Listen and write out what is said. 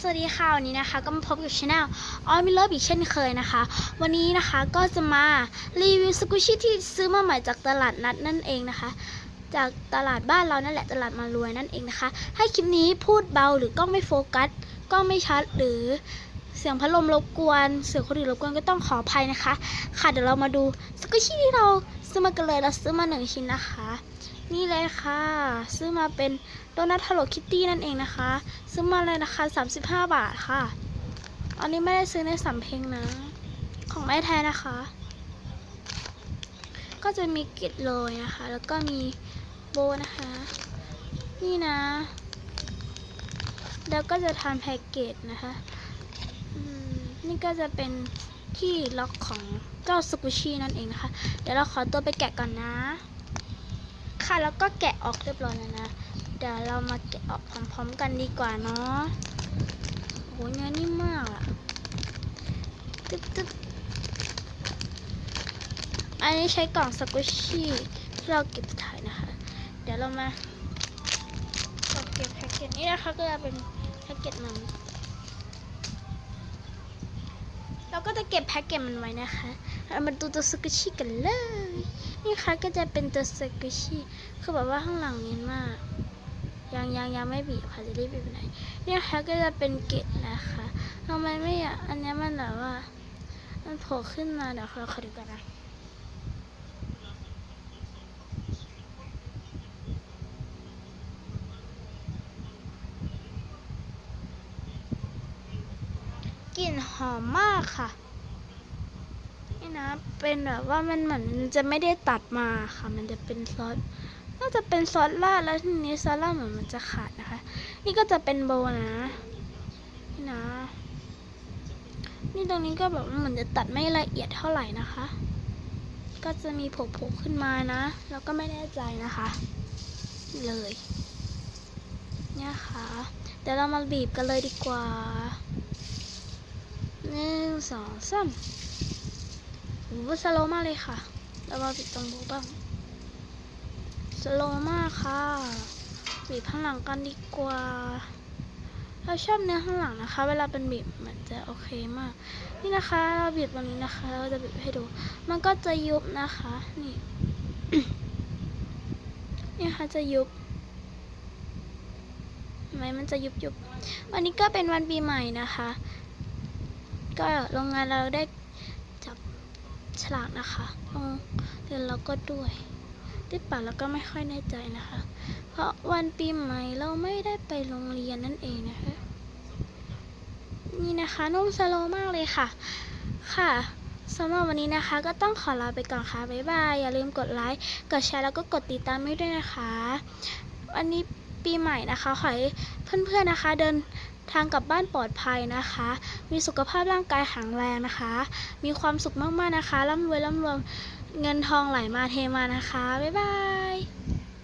สวัสดีค่ะวันนี้นะคะ ก็มาพบกับช anel ออมิเลอร์อีกเช่นเคยนะคะ วันนี้นะคะก็จะมารีวิวสกุชี่ที่ซื้อมาใหม่จากตลาดนัดนั่นเองนะคะ จากตลาดบ้านเรานั่นแหละตลาดมารวยนั่นเองนะคะ ให้คลิปนี้พูดเบาหรือกล้องไม่โฟกัสกล้องไม่ชัดหรือเสียงพัดลมรบกวน เสียงคนอื่นรบกวนก็ต้องขออภัยนะคะ ค่ะเดี๋ยวเรามาดูสกุชี่ที่เราซื้อมากันเลยเราซื้อมาหนึ่งชิ้นนะคะ นี่เลยค่ะ ซื้อมาเป็นโดนัทฮัลโลคิตตี้นั่นเองนะคะ ซื้อมาเลยนะคะ35 บาทค่ะ อันนี้ไม่ได้ซื้อในสำเพ็งนะ ของแม่แท้นะคะ ก็จะมีเกล็ดโรยนะคะ แล้วก็มีโบนะคะ นี่นะ แล้วก็จะทำแพ็กเกจนะคะนี่ก็จะเป็นที่ล็อกของเจ้าสกุชี่นั่นเองนะคะ เดี๋ยวเราขอตัวไปแกะก่อนนะ ค่ะแล้วก็แกะออกเรียบร้อยแล้วนะ เดี๋ยวเรามาแกะออกพร้อมๆกันดีกว่าเนาะโหเนื้อนิ่มมากอะตึ๊บตึ๊บอันนี้ใช้กล่องสกุชชี่ที่เราเก็บถ่ายนะคะ เดี๋ยวเรามาเก็บแพ็กเกจนี้นะคะก็จะเป็นแพ็กเกจมันเราก็จะเก็บแพ็กเกจมันไว้นะคะ เรามาดูตัวสกุชชี่กันเลย นี่ค่ะก็จะเป็นตัวสกุชชี่คือแบบว่าข้างหลังเนียนมาก ยังยังยังไม่บีบค่ะจะรีบบีบไปไหนนี่ค่ะก็จะเป็นเกล็ดนะคะทำไมไม่อยากอันนี้มันแบบว่า มันโผล่ขึ้นมาเดี๋ยวเราขอดูกันนะกลิ่นหอมมากค่ะ นะ เป็นแบบว่ามันเหมือนจะไม่ได้ตัดมาค่ะ มันจะเป็นซอสน่าจะเป็นซอสราดแล้วทีนี้ซอสราดเหมือนมันจะขาดนะคะ นี่ก็จะเป็นโบนะนี่นะ นี่ตรงนี้ก็แบบเหมือนจะตัดไม่ละเอียดเท่าไหร่นะคะ ก็จะมีโผล่ๆขึ้นมานะ แล้วก็ไม่แน่ใจนะคะ เลยเนี่ยค่ะเดี๋ยวเรามาบีบกันเลยดีกว่าหนึ่งสองสาม โอ้โหสโลมากเลยค่ะ เรามาบีบตรงโบบ้างสโลมากค่ะบีบข้างหลังกันดีกว่าเราชอบเนื้อข้างหลังนะคะ เวลาเป็นบีบมันจะโอเคมาก นี่นะคะ เราบีบตรงนี้นะคะ เราจะบีบให้ดู มันก็จะยุบนะคะ นี่ นี่ค่ะจะยุบไหมมันจะยุบยุบวันนี้ก็เป็นวันปีใหม่นะคะ ก็โรงงานเราได้ ฉลากนะคะโรงเรียนเราก็ด้วยที่ป่าแล้วก็ไม่ค่อยแน่ใจนะคะ เพราะวันปีใหม่เราไม่ได้ไปโรงเรียนนั่นเองนะคะ นี่นะคะนุ่มสโลมากเลยค่ะ ค่ะสำหรับวันนี้นะคะ ก็ต้องขอลาไปก่อนค่ะ บ๊ายบาย อย่าลืมกดไลค์ กดแชร์แล้วก็กดติดตามให้ด้วยนะคะ วันนี้ ปีใหม่นะคะ ขอให้เพื่อนๆนะคะ เดินทางกลับบ้านปลอดภัยนะคะ มีสุขภาพร่างกายแข็งแรงนะคะ มีความสุขมากๆนะคะ ร่ำรวยร่ำรวยเงินทองไหลมาเทมานะคะ บ๊ายบาย